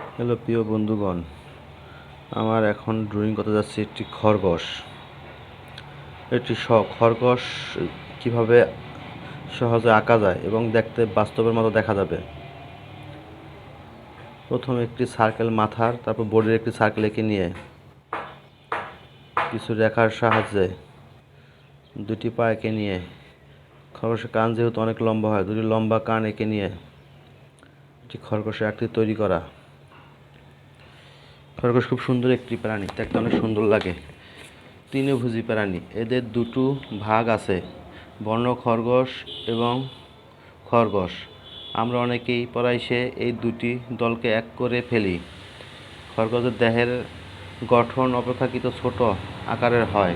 Hello প্রিয় বন্ধুগণ, আমার এখন ড্রয়িং করতে যাচ্ছে একটি খরগোশ। একটি শ খরগোশ কীভাবে সহজে আঁকা যায় এবং দেখতে বাস্তবের মতো দেখা যাবে। প্রথমে একটি সার্কেল মাথার, তারপর বডির একটি সার্কেল এঁকে নিয়ে কিছু রেখার সাহায্যে দুটি পা এঁকে নিয়ে, খরগোশের কান যেহেতু অনেক লম্বা হয়, দুটি লম্বা কান এঁকে নিয়ে একটি খরগোশের আকৃতি তৈরি করা। খরগোশ খুব সুন্দর একটি প্রাণী, দেখতে অনেক সুন্দর লাগে। তৃণভোজী প্রাণী। এদের দুটো ভাগ আছে, বর্ণ খরগোশ এবং খরগোশ। আমরা অনেকেই পড়াইশে এই দুটি দলকে এক করে ফেলি। খরগোশের দেহের গঠন অপেক্ষাকৃত ছোট আকারের হয়।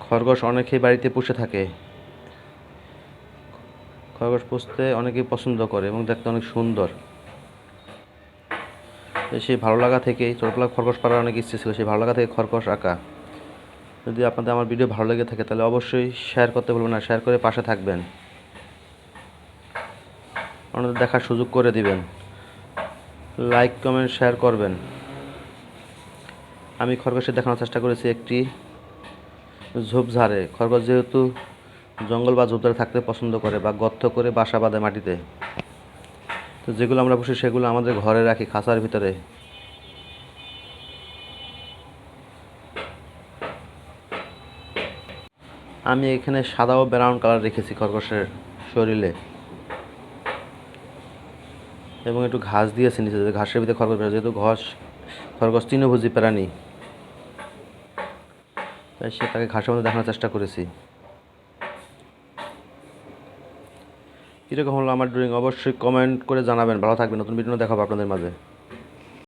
খরগোশ অনেকেই বাড়িতে পুষে থাকে। খরগোশ পুষতে অনেকেই পছন্দ করে এবং দেখতে অনেক সুন্দর। সেই ভালো লাগা থেকেই ছোটবেলা খরগোশ পাড়ার অনেক ইচ্ছে ছিল, সেই ভালো লাগা থেকে খরগোশ আঁকা। যদি আপনাদের আমার ভিডিও ভালো লেগে থাকে তাহলে অবশ্যই শেয়ার করতে ভুলবেন না শেয়ার করে পাশে থাকবেন। অন্যদের দেখার সুযোগ করে দিবেন। লাইক কমেন্ট শেয়ার করবেন। আমি খরগোশের দেখানোর চেষ্টা করেছি একটি ঝোপঝাড়ে। খরগোশ যেহেতু জঙ্গল বা ঝোপঝাড়ে থাকতে পছন্দ করে বা গর্ত করে বাসা বাঁধে মাটিতে। তো যেগুলো আমরা পুষি সেগুলো আমাদের ঘরে রাখি খাঁচার ভিতরে। আমি এখানে সাদা ও ব্রাউন কালার রেখেছি খরগোশের শরীরে। এবং একটু ঘাস দিয়েছি নিচে ঘাসের ভিতরে খরগোশ যেহেতু ঘাস, খরগোশ তৃণভোজী প্রাণী, তাই সে তাকে ঘাসের মধ্যে দেখানোর চেষ্টা করেছি। কীরকম হলো আমার ড্রয়িং অবশ্যই কমেন্ট করে জানাবেন। ভালো থাকবেন। নতুন ভিডিও দেখাবো আপনাদের মাঝে।